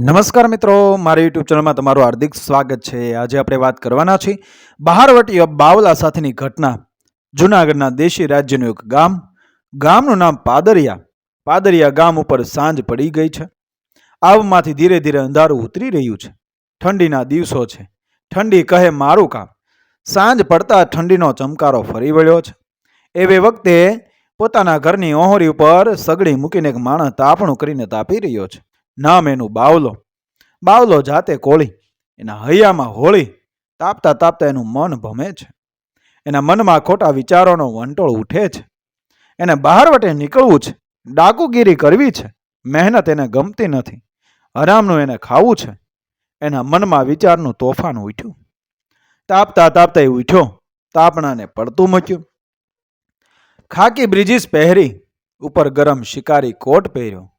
નમસ્કાર મિત્રો, મારી યુટ્યુબ ચેનલમાં તમારું હાર્દિક સ્વાગત છે. આજે આપણે વાત કરવાના છીએ બહારવટીય બાવલા સાથેની ઘટના. જૂનાગઢના દેશી રાજ્યનું એક ગામ. ગામનું નામ પાદરિયા. પાદરિયા ગામ ઉપર સાંજ પડી ગઈ છે. આવમાંથી ધીરે ધીરે અંધારું ઉતરી રહ્યું છે. ઠંડીના દિવસો છે. ઠંડી કહે મારું કામ. સાંજ પડતા ઠંડીનો ચમકારો ફરી વળ્યો છે. એવે વખતે પોતાના ઘરની ઓહરી ઉપર સગડી મૂકીને એક માણસ તાપણું કરીને તાપી રહ્યો છે. નામ એનું બાવલો. બાવલો જાતે કોળી, એના હૈયામાં હોળી, તાપતા તાપતા એનું મન ભમે છે. એના મનમાં ખોટા વિચારોનો વંટોળ ઉઠે છે. એને બહાર વટે નીકળવું છે, ડાકુગીરી કરવી છે, મહેનત એને ગમતી નથી આરામનું એને ખાવું છે. એના મનમાં વિચારનું તોફાન ઉઠ્યું. તાપતા તાપતા એ ઉઠ્યો, તાપણાને પડતું મૂક્યું. ખાકી બ્રિજીસ પહેરી, ઉપર ગરમ શિકારી કોટ પહેર્યો.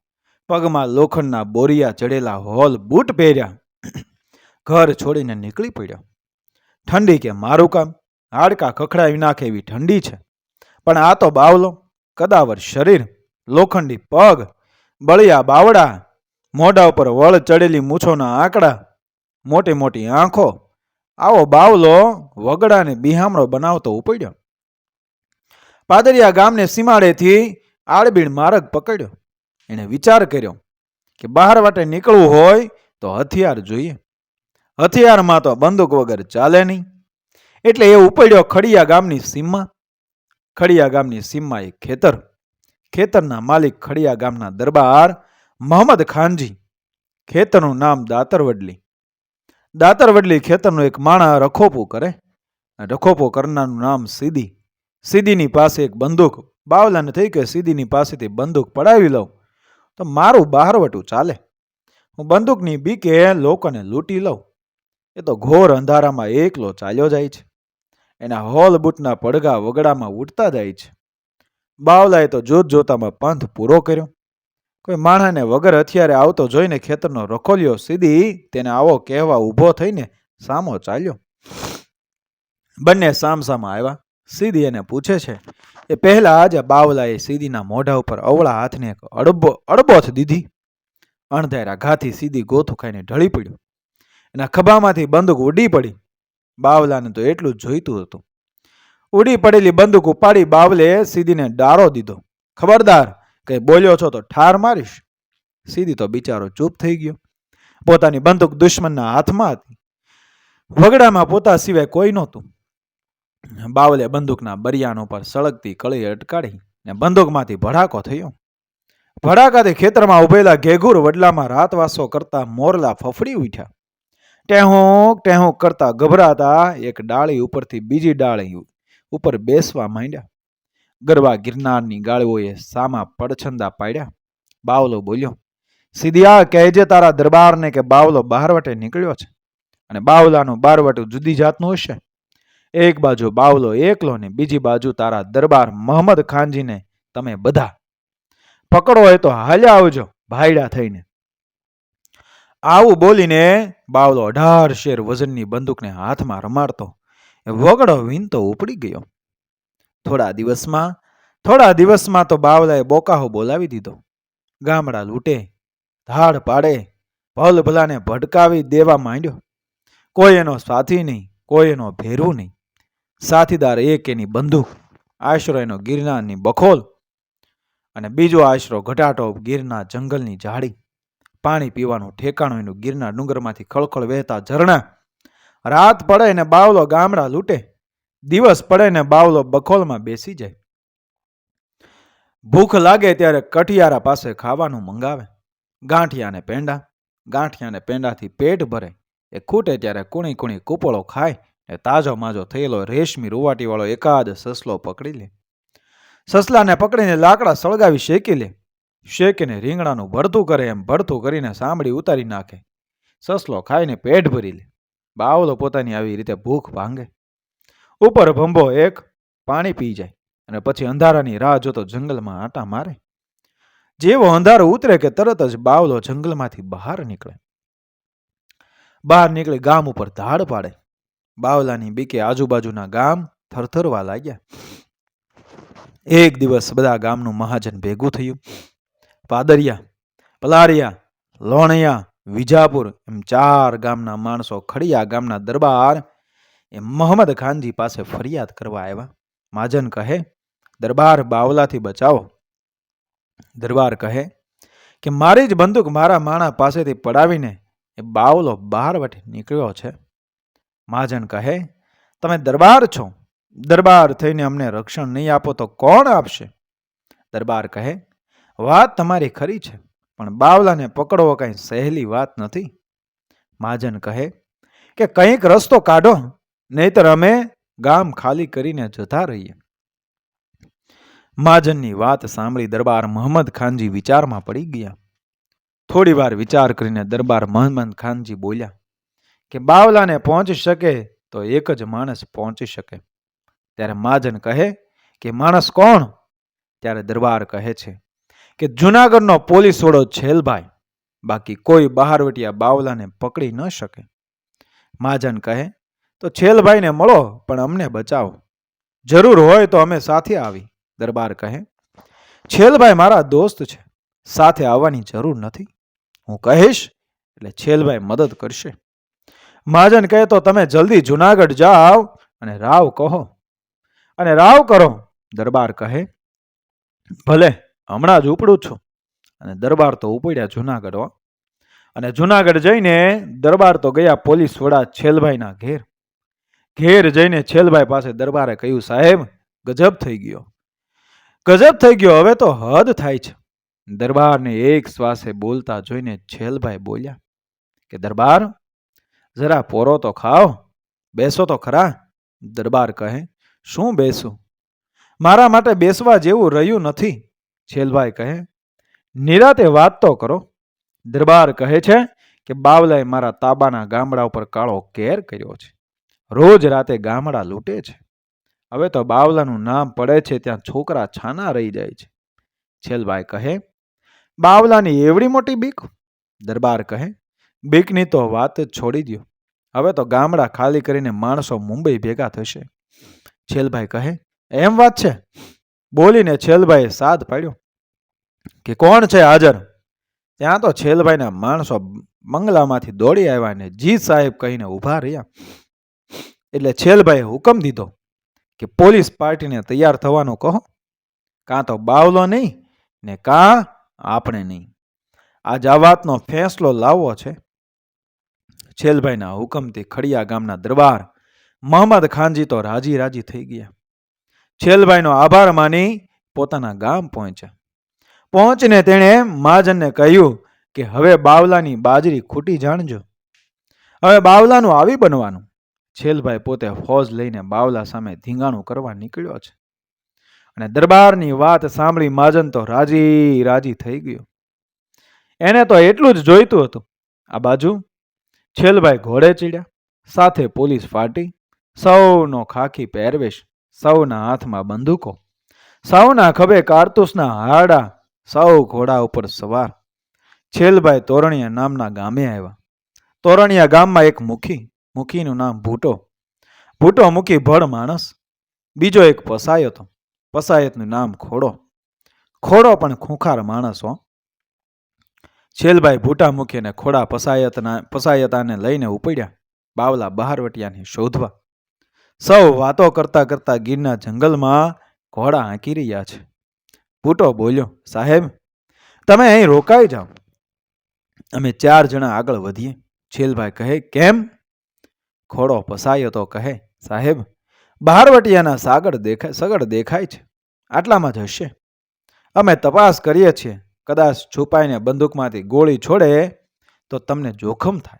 પગમાં લોખંડના બોરિયા ચડેલા હોલ બૂટ પહેર્યા. ઘર છોડીને નીકળી પડ્યો. ઠંડી કે મારું કામ? હાડકા ખખડાવી નાખે એવી ઠંડી છે. પણ આ તો બાવલો. કદાવર શરીર, લોખંડી પગ, બળિયા બાવડા, મોઢા ઉપર વળ ચડેલી મૂછોના આંકડા, મોટી મોટી આંખો. આવો બાવલો વગડાને બિહામણો બનાવતો ઉપડ્યો. પાદરિયા ગામને સીમાડેથી આડબીડ માર્ગ પકડ્યો. એણે વિચાર કર્યો કે બહાર વાટે નીકળવું હોય તો હથિયાર જોઈએ. હથિયારમાં તો બંદૂક વગર ચાલે નહીં. એટલે એ ઉપડ્યો ખડિયા ગામની સીમમાં. ખડિયા ગામની સીમમાં એક ખેતર. ખેતરના માલિક ખડિયા ગામના દરબાર મોહમ્મદ ખાનજી. ખેતરનું નામ દાતરવડલી. દાતરવડલી ખેતરનું એક માણા રખોપું કરે. રખોપો કરનારનું નામ સીદી. સીદીની પાસે એક બંદૂક. બાવલાને થઈ કે સીદીની પાસેથી બંદૂક પડાવી લઉં. તો મારું બહારવટું ચાલે. હું બંદૂકની બીકે લોકોને લૂંટી લઉં. એ તો ઘોર અંધારામાં એકલો ચાલ્યો જાય છે. એના હોલ બૂટના પડઘા વગડામાં ઉડતા જાય છે. બાવલાએ તો જોત જોતામાં પંથ પૂરો કર્યો. કોઈ માણસને વગર હથિયારે આવતો જોઈને ખેતરનો રખોલ્યો સીધી તેને આવો કહેવા ઊભો થઈને સામો ચાલ્યો. બંને સામસામા આવ્યા. સીધી એને પૂછે છે એ પહેલા જ બાવલાએ સીધીના મોઢા ઉપર અવળા હાથને એક અડબો, અડબોથ દીધી. અણધાર્યા ઘાથી સીધી ગોથું ખાઈને ઢળી પડ્યો. એના ખભામાંથી બંદૂક ઉડી પડી. બાવલાને તો એટલું જ જોઈતું હતું. ઉડી પડેલી બંદૂક ઉપાડી બાવલે સીધીને ડારો દીધો. ખબરદાર, કંઈ બોલ્યો છો તો ઠાર મારીશ. સીધી તો બિચારો ચૂપ થઈ ગયો. પોતાની બંદૂક દુશ્મનના હાથમાં હતી. વગડામાં પોતા સિવાય કોઈ નહોતું. બાવલે બંદૂકના બરિયાન ઉપર સળગતી કળી અટકાડી ને બંદૂકમાંથી ભડાકો થયો. ભડાકાથી ખેતરમાં ઉભેલા ઘેઘુર વડલામાં રાતવાસો કરતા મોરલા ફફડી ઉઠ્યા. ટેહોંક ટેહોંક કરતા ગભરાતા એક ડાળી ઉપરથી બીજી ડાળી ઉપર બેસવા માંડ્યા. ગરબા ગિરનારની ગાળીઓએ સામા પડછંદા પાડ્યા. બાવલો બોલ્યો સીધિયા કહેજે તારા દરબારને કે બાવલો બહારવટે નીકળ્યો છે. અને બાવલાનું બારવટું જુદી જાતનું હશે. એક બાજુ બાવલો, એકલો ને બીજી બાજુ તારા દરબાર મોહમ્મદ ખાનજીને તમે બધા પકડો હોય તો હાલ્યા આવજો ભાઈડા થઈને. આવું બોલીને બાવલો અઢાર શેર વજનની બંદૂકને હાથમાં રમાડતો. વગડો વીનતો ઉપડી ગયો. થોડા દિવસમાં થોડા દિવસમાં તો બાવલાએ બોકાહો બોલાવી દીધો. ગામડા લૂંટે, ધાડ પાડે ભલ ભલાને ભટકાવી દેવા માંડ્યો. કોઈ એનો સાથી નહીં, કોઈ એનો ભેરું નહીં. સાથીદાર એક એની બંદૂક આશરો એનો ગિરનારની બખોલ અને બીજો આશરો ઘટાટો ગીરના જંગલની ઝાડી. પાણી પીવાનું ઠેકાણું એનું ગીરના ડુંગરમાંથી ખળખળ વહેતા ઝરણા. રાત પડે ને બાવલો ગામડા લૂંટે. દિવસ પડે ને બાવલો બખોલમાં બેસી જાય. ભૂખ લાગે ત્યારે કઠિયારા પાસે ખાવાનું મંગાવે. ગાંઠિયાને પેંડા. ગાંઠિયાને પેંડાથી પેટ ભરે. એ ખૂટે ત્યારે કુણી કુણી કૂપળો ખાય. ને તાજો માજો થયેલો રેશમી રૂવાટીવાળો એકાદ સસલો પકડી લે. સસલાને પકડીને લાકડા સળગાવી શેકી લે. શેકીને રીંગણાનું ભરતું કરે એમ ભરતું કરીને સાંભળી ઉતારી નાખે. સસલો ખાઈને પેટ ભરી લે. બાવલો પોતાની આવી રીતે ભૂખ ભાંગે. ઉપર ભંભો એક, પાણી પી જાય અને પછી અંધારાની રાહ જોતો જંગલમાં આટા મારે. જેવો અંધારો ઉતરે કે તરત જ બાવલો જંગલમાંથી બહાર નીકળે. બહાર નીકળી ગામ ઉપર ધાડ પાડે. બાવલાની બીકે આજુબાજુના ગામ થરથરવા લાગ્યા. એક દિવસ બધા ગામનું મહાજન ભેગું થયું. પાદરિયા, પલારિયા, લોણિયા, વિજાપુર એમ ચાર ગામના માણસો ખડિયા ગામના દરબાર એ મોહમ્મદ ખાનજી પાસે ફરિયાદ કરવા આવ્યા. માજન કહે, દરબાર બાવલાથી બચાવો. દરબાર કહે, કે મારી જ બંદૂક મારા માણા પાસેથી પડાવીને એ બાવલો બહાર વટે નીકળ્યો છે. મહાજન કહે, તમે દરબાર છો. દરબાર થઈને અમને રક્ષણ નહીં આપો તો કોણ આપશે? દરબાર કહે, વાત તમારી ખરી છે, પણ બાવલાને પકડવો કાંઈ સહેલી વાત નથી. મહાજન કહે, કે કંઈક રસ્તો કાઢો, નહીતર અમે ગામ ખાલી કરીને જતા રહીએ. મહાજનની વાત સાંભળી દરબાર મોહમ્મદ ખાનજી વિચારમાં પડી ગયા. થોડી વાર વિચાર કરીને દરબાર મોહમ્મદ ખાનજી બોલ્યા કે બાવલાને પહોંચી શકે તો એક જ માણસ પહોંચી શકે. ત્યારે મહાજન કહે કે માણસ કોણ? ત્યારે દરબાર કહે છે કે જુનાગઢનો પોલીસ વડો છેલભાઈ. બાકી કોઈ બહારવટિયા બાવલાને પકડી ન શકે. મહાજન કહે, તો છેલભાઈને મળો, પણ અમને બચાવો. જરૂર હોય તો અમે સાથે આવી. દરબાર કહે, છેલભાઈ મારા દોસ્ત છે. સાથે આવવાની જરૂર નથી. હું કહીશ, એટલે છેલભાઈ મદદ કરશે. મહાજન કહે તો તમે જલ્દી જુનાગઢ જાઓ અને રાવ કહો. અને રાવ કરો, દરબાર કહે, ભલે હમણાં જ ઉપડું છું. અને દરબાર તો ઉપડ્યા જુનાગઢ અને જુનાગઢ જઈને દરબાર તો ગયા પોલીસ વડા છેલભાઈના ઘેર. ઘેર જઈને છેલભાઈ પાસે દરબારે કહ્યું, સાહેબ, ગજબ થઈ ગયો. ગજબ થઈ ગયો, હવે તો હદ થાય છે. દરબારને એક શ્વાસે બોલતા જોઈને છેલભાઈ બોલ્યા કે, દરબાર જરા પોરો તો ખાઓ, બેસો તો ખરા, દરબાર કહે, શું બેસું? મારા માટે બેસવા જેવું રહ્યું નથી, છેલભાઈ કહે, નિરાતે વાત તો કરો. દરબાર કહે છે કે બાવલાએ મારા તાબાના ગામડા ઉપર કાળો કેર કર્યો છે. રોજ રાતે ગામડા લૂંટે છે. હવે તો બાવલાનું નામ પડે છે ત્યાં છોકરા છાના રહી જાય છે. છેલભાઈ કહે, બાવલાની એવડી મોટી બીક? દરબાર કહે બીકની તો વાત જ છોડી દ્યો. હવે તો ગામડા ખાલી કરીને માણસો મુંબઈ ભેગા થશે. છેલભાઈ કહે, એમ વાત છે? બોલીને છેલભાઈએ સાથ પાડ્યો, કે કોણ છે હાજર? ત્યાં તો છેલભાઈના માણસો બંગલામાંથી દોડી આવ્યા ને જી સાહેબ કહીને ઊભા રહ્યા. એટલે છેલભાઈએ હુકમ દીધો કે પોલીસ પાર્ટીને તૈયાર થવાનું કહો. કાં તો બાવલો નહીં ને કાં આપણે નહીં. આજ આ વાતનો ફેંસલો લાવવો છે. છેલભાઈના હુકમથી ખડિયા ગામના દરબાર મોહમ્મદ ખાનજી તો રાજી રાજી થઈ ગયા. છેલભાઈનો આભાર માની પોતાના ગામ પહોંચ્યા. પહોંચીને તેણે મહાજનને કહ્યું કે હવે બાવલાની બાજરી ખૂટી જાણજો. હવે બાવલાનું આવી બનવાનું. છેલભાઈ પોતે ફોજ લઈને બાવલા સામે ધીંગાણું કરવા નીકળ્યો છે. અને દરબારની વાત સાંભળી મહાજન તો રાજી રાજી થઈ ગયો. એને તો એટલું જ જોઈતું હતું. આ બાજુ છેલભાઈ ઘોડે ચીડ્યા. સાથે પોલીસ ફાટી. સૌનો ખાખી પહેરવેશ. સૌના હાથમાં બંદૂકો. સૌના ખભે કારતૂસના હાડા. સૌ ઘોડા ઉપર સવાર. છેલભાઈ તોરણિયા નામના ગામે આવ્યા. તોરણિયા ગામમાં એક મુખી. મુખીનું નામ ભૂટો. ભૂટો મુખી ભળ માણસ. બીજો એક પસાયતો. પસાયતનું નામ ખોડો. ખોડો પણ ખૂંખાર માણસ હો. છેલભાઈ ભૂટા મૂકીને ખોડા પસાયતના, પસાયતાને લઈને ઉપડ્યા. બાવલા બહારવટિયાને શોધવા. સૌ વાતો કરતા કરતા ગીરના જંગલમાં ઘોડા આંકી રહ્યા છે. ભૂટો બોલ્યો, સાહેબ, તમે અહીં રોકાઈ જાઓ. અમે ચાર જણા આગળ વધીએ. છેલભાઈ કહે, કેમ? ખોડો પસાયો તો કહે, સાહેબ બહારવટિયાના સાગર દેખાય સગડ દેખાય છે. આટલામાં જ હશે અમે તપાસ કરીએ છીએ. કદાચ છુપાઈને બંદૂકમાંથી ગોળી છોડે, તો તમને જોખમ થાય.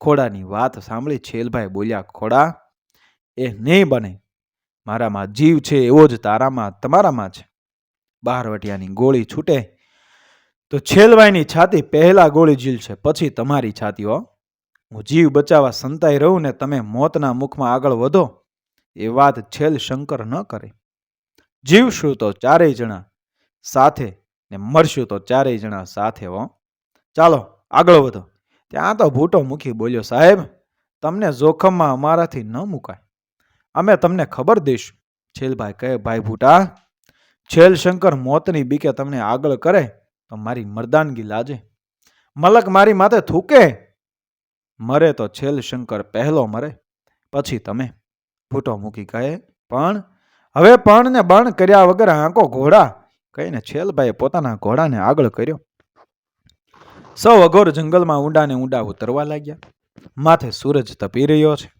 ખોડાની વાત સાંભળી છેલભાઈ બોલ્યા, ખોડા, એ નહીં બને. મારામાં જીવ છે એવો જ તારામાં, તમારામાં છે. બહારવટિયાની ગોળી છૂટે, તો છેલભાઈની છાતી પહેલા ગોળી ઝીલશે પછી તમારી છાતી, હો. હું જીવ બચાવવા સંતાઈ રહું ને તમે મોતના મુખમાં આગળ વધો. એ વાત છેલ શંકર ન કરે. જીવશું તો ચારેય જણા સાથે ને મરશું તો ચારેય જણા સાથે, હો. ચાલો, આગળ વધો. ત્યાં તો ભૂટો મૂકી બોલ્યો, સાહેબ, તમને જોખમમાં અમારાથી ન મુકાય. અમે તમને ખબર દઈશું. છેલભાઈ કહે, ભાઈ ભૂટા છેલ શંકર મોતની બીકે તમને આગળ કરે તો મારી મરદાનગી લાજે. મલક મારી માથે થૂકે. મરે તો છેલ શંકર પહેલો મરે. પછી તમે. ભૂટો મૂકી કહે, પણ, હવે પણ ને બણ કર્યા વગર આંકો ઘોડા. કહીને છેલભાઈએ પોતાના ઘોડાને આગળ કર્યો. સૌ અઘોર જંગલમાં ઊંડાને ઊંડા ઉતરવા લાગ્યા. માથે સૂરજ તપી રહ્યો છે.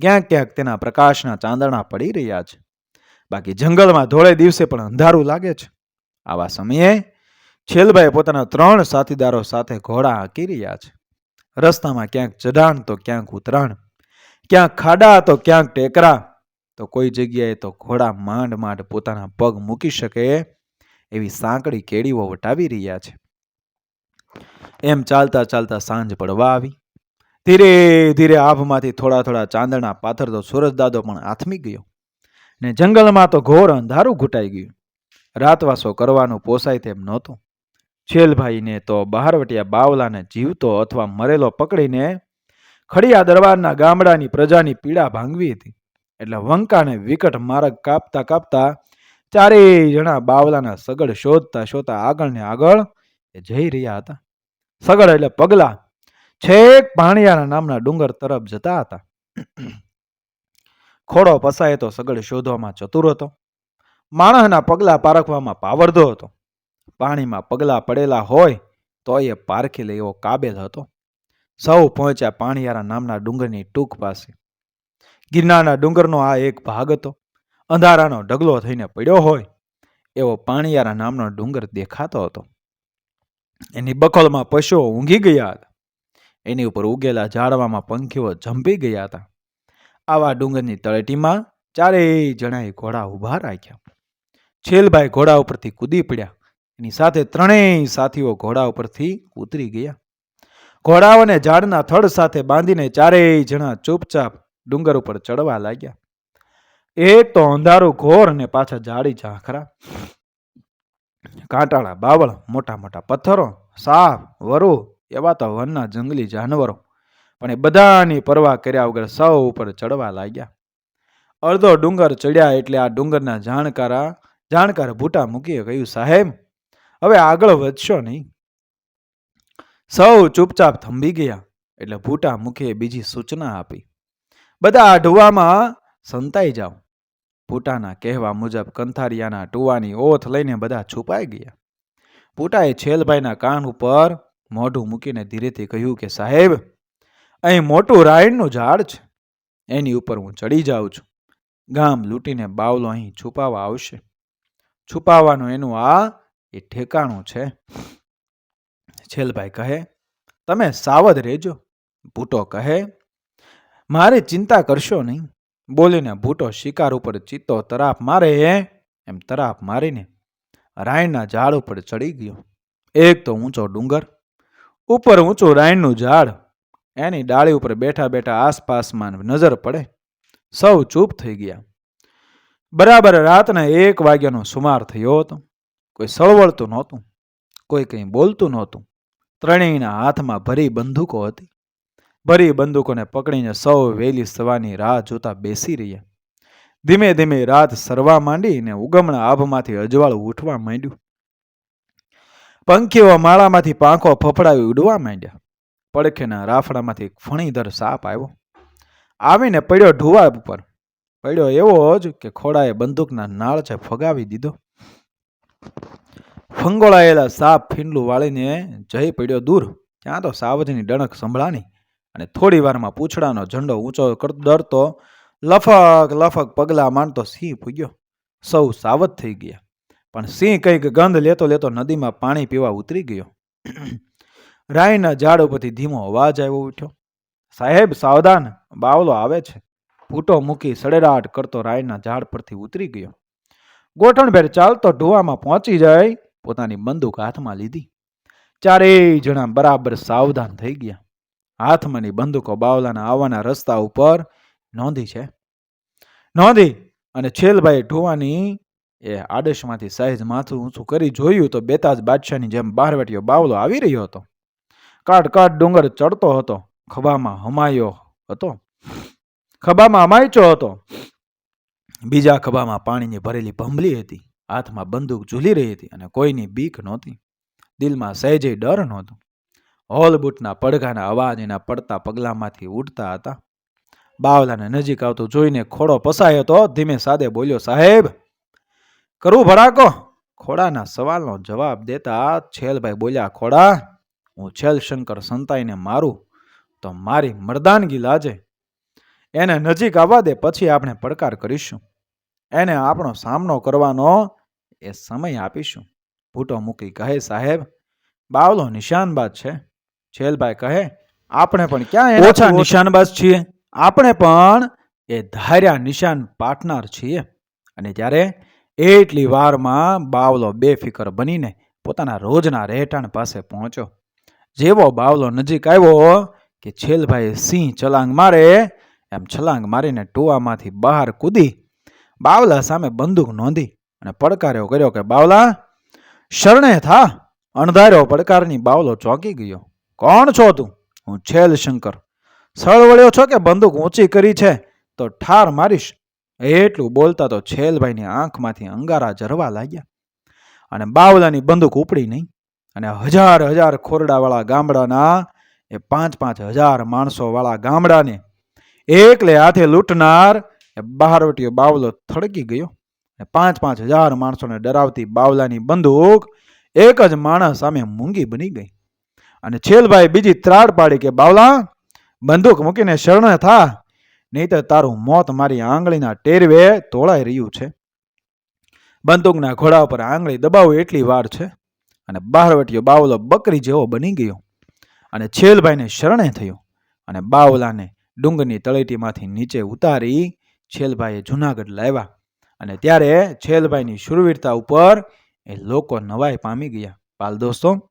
ક્યાંક ક્યાંક તેના પ્રકાશના ચાંદણા પડી રહ્યા છે. બાકી જંગલમાં ધોળે દિવસે પણ અંધારું લાગે છે. આવા સમયે છેલભાઈ પોતાના ત્રણ સાથીદારો સાથે ઘોડા હાંકી રહ્યા છે. રસ્તામાં ક્યાંક ચઢાણ તો ક્યાંક ઉતરાણ. ક્યાંક ખાડા તો ક્યાંક ટેકરા. તો કોઈ જગ્યાએ તો ઘોડા માંડ માંડ પોતાના પગ મૂકી શકે. એવી સાંકડી કેડીઓ વટાવી રહ્યા છે. એમ ચાલતા ચાલતા સાંજ પડવા આવી. ધીરે ધીરે આભમાંથી થોડા થોડા ચાંદણા પાથરતો સૂરજદાદો પણ આથમી ગયો ને જંગલમાં તો ઘોર અંધારું ઘૂંટાઈ ગયું. રાતવાસો કરવાનું પોસાય તેમ નહોતું. છેલભાઈને તો બહારવટિયા બાવલાને જીવતો અથવા મરેલો પકડીને ખડિયા દરબારના ગામડાની પ્રજાની પીડા ભાંગવી હતી. એટલે વંકાને વિકટ માર્ગ કાપતા કાપતા ચારેય જણા બાવલાના સગડ શોધતા શોધતા આગળ ને આગળ જઈ રહ્યા હતા. સગડ એટલે પગલા. છેક ભાણિયાના નામના ડુંગર તરફ જતા હતા. ખોડો પસાય તો સગડ શોધવામાં ચતુર હતો. માણસના પગલા પારખવામાં પાવરધો હતો. પાણીમાં પગલા પડેલા હોય તો એ પારખી લે એવો કાબેલ હતો. સૌ પહોંચ્યા પાણીયારા નામના ડુંગરની ટૂંક પાસે. ગિરનારના ડુંગરનો આ એક ભાગ હતો. અંધારાનો ઢગલો થઈને પડ્યો હોય, એવો પાણીયારા નામનો ડુંગર દેખાતો હતો. એની બખોલમાં પશુઓ ઊંઘી ગયા હતા. એની ઉપર ઉગેલા ઝાડવામાં પંખીઓ ઝંપી ગયા હતા. આવા ડુંગરની તળેટીમાં ચારેય જણાએ ઘોડા ઊભા રાખ્યા. છેલભાઈ ઘોડા ઉપરથી કૂદી પડ્યા. એની સાથે ત્રણેય સાથીઓ ઘોડા ઉપરથી ઉતરી ગયા. ઘોડાઓને ઝાડના થડ સાથે બાંધીને ચારેય જણા ચૂપચાપ ડુંગર ઉપર ચડવા લાગ્યા. એક તો અંધારું ઘોર અને પાછા જાડી ઝાંખરા કાંટાળા, બાવળ, મોટા મોટા પથ્થરો, સાપ, વરુ એવા તો વનના જંગલી જાનવરો. પણ એ બધાની પરવા કર્યા વગર સૌ ઉપર ચડવા લાગ્યા. અડધો ડુંગર ચડ્યા એટલે આ ડુંગરના જાણકારા, જાણકાર ભૂટા મૂકીએ કહ્યું, સાહેબ, હવે આગળ વધશો નહીં. સૌ ચૂપચાપ થંભી ગયા એટલે ભૂટા મુખીએ બીજી સૂચના આપી, બધા આ ઢુવામાં સંતાઈ જાઓ. ભૂટાના કહેવા મુજબ કંથારિયાના ટુવાની ઓથ લઈને બધા છુપાઈ ગયા. પૂટાએ છેલભાઈના કાન ઉપર મોઢું મૂકીને ધીરેથી કહ્યું કે, સાહેબ, અહીં મોટું રાયણનું ઝાડ છે. એની ઉપર હું ચડી જાઉં છું. ગામ લૂંટીને બાવલો અહીં છુપાવા આવશે. છુપાવાનું એનું આ એ ઠેકાણું છે. છેલભાઈ કહે, તમે સાવધ રહેજો. ભૂટો કહે, મારે ચિંતા કરશો નહીં. બોલીને ભૂટો શિકાર ઉપર ચિત્તો તરાપ મારે, હે? એમ તરાપ મારીને રાયણના ઝાડ ઉપર ચડી ગયો. એક તો ઊંચો ડુંગર, ઉપર ઊંચું રાયણનું ઝાડ. એની ડાળી ઉપર બેઠા બેઠા આસપાસમાં નજર પડે. સૌ ચૂપ થઈ ગયા. બરાબર રાતના એક વાગ્યાનો સુમાર થયો હતો. કોઈ સળવળતું નહોતું, કોઈ કંઈ બોલતું નહોતું. ત્રણેયના હાથમાં ભરી બંદૂકો હતી. ભરી બંદૂકોને પકડીને સૌ વહેલી સવારની રાહ જોતા બેસી રહ્યા. ધીમે ધીમે રાત સરવા માંડી ને ઉગમણા આભમાંથી અજવાળું ઉઠવા માંડ્યું. પંખીઓ માળામાંથી પાંખો ફફડાવી ઉડવા માંડ્યા. પડખેના રાફડામાંથી ફણીધર સાપ આવ્યો. આવીને પડ્યો ઢુવા ઉપર. પડ્યો એવો જ કે ખોડાએ બંદૂકના નાળચે ફગાવી દીધો. ફંગોળાયેલા સાપ ફીંડલું વાળીને જઈ પડ્યો દૂર. ત્યાં તો સાવજની ડણક સંભળાણી. અને થોડી વારમાં પૂંછડાનો ઝંડો ઊંચો ડરતો લફક લફક પગલા માંડતો સિંહ પૂગ્યો સૌ સાવધ થઈ ગયા. પણ સિંહ કંઈક ગંધ લેતો લેતો નદીમાં પાણી પીવા ઉતરી ગયો. રાયના ઝાડ ઉપરથી ધીમો અવાજ આવ્યો ઉઠ્યો. સાહેબ, સાવધાન, બાવલો આવે છે. ફૂટો મૂકી સડેરાટ કરતો રાયના ઝાડ પરથી ઉતરી ગયો. ગોઠણભેર ચાલતો ઢુવામાં પહોંચી જાય પોતાની બંદૂક હાથમાં લીધી. ચારેય જણા બરાબર સાવધાન થઈ ગયા. હાથમાંની બંદૂકો બાવલાના આવવાના રસ્તા ઉપર નોંધી છે. નોંધી! અને છેલભાઈ ઢોવાની એ આડશમાંથી સહેજ માથું ઊંચું કરી જોયું તો બેતાજ બાદશાહની જેમ બહારવટીયો બાવલો આવી રહ્યો હતો. કાટ કાટ ડુંગર ચડતો હતો, ખભામાં હમાયો હતો. ખભામાં હમાયચો હતો. બીજા ખભામાં પાણીની ભરેલી ભંભલી હતી. હાથમાં બંદૂક ઝૂલી રહી હતી અને કોઈની બીક નહોતી. દિલમાં સહેજે ડર નહોતો. હોલ બૂટના પડઘાના અવાજ એના પડતા પગલામાંથી ઉડતા હતા. બાવલાને નજીક આવતું જોઈને ખોડો પસાયો તો ધીમે સાદે બોલ્યો, સાહેબ, કરું ભડાકો? ખોડાના સવાલનો જવાબ દેતા છેલભાઈ બોલ્યા, ખોડા, હું છેલ શંકર સંતાઈને મારું, તો મારી મર્દાનગી લાજે. એને નજીક આવવા દે, પછી આપણે પડકાર કરીશું. એને આપણો સામનો કરવાનો એ સમય આપીશું. ભૂટો મૂકી કહે, સાહેબ, બાવલો નિશાનબાજ છે. છેલભાઈ કહે આપણે પણ ક્યાં ઓછા નિશાનબાજ છીએ. આપણે પણ એ ધાર્યા નિશાન પાટનાર છીએ. અને ત્યારે એટલી વારમાં બાવલો બેફિકર બનીને પોતાના રોજના રહેઠાણ પાસે પહોંચ્યો જેવો બાવલો નજીક આવ્યો કે છેલભાઈ સિંહ છલાંગ મારે એમ છલાંગ મારીને ટોવામાંથી બહાર કૂદી બાવલા સામે બંદૂક નોંધી અને પડકાર્યો કર્યો કે બાવલા શરણે થા. અણધાર્યો પડકારની બાવલો ચોંકી ગયો. કોણ છો તું? હું છેલ શંકર. સળવળ્યો છો કે બંદૂક ઊંચી કરી છે? તો ઠાર મારીશ. એટલું બોલતા તો છેલભાઈની આંખમાંથી અંગારા જરવા લાગ્યા. અને બાવલાની બંદૂક ઉપડી નહીં. અને હજાર હજાર ખોરડાવાળા ગામડાના, એ પાંચ પાંચ હજાર માણસોવાળા ગામડાને એકલે હાથે લૂંટનાર, એ બહારવટીયો બાવલો થડકી ગયો. અને પાંચ પાંચ હજાર માણસોને ડરાવતી બાવલાની બંદૂક એક જ માણસ સામે મૂંગી બની ગઈ. અને છેલભાઈ બીજી ત્રાડ પાડી કે, બાવલા, બંદૂક મૂકીને શરણ થા, નહીતર તારું મોત મારી આંગળીના ટેરવે તોળાઈ રહ્યું છે. બંદૂકના ઘોડા ઉપર આંગળી દબાવું એટલી વાર છે. અને બહારવટીયો બાવલો બકરી જેવો બની ગયો. અને છેલભાઈને શરણે થયો. અને બાવલાને ડુંગરની તળેટીમાંથી નીચે ઉતારી છેલભાઈએ જુનાગઢ લાવ્યા. અને ત્યારે છેલભાઈની શુરવીરતા ઉપર એ લોકો નવાઈ પામી ગયા. પાલ દોસ્તો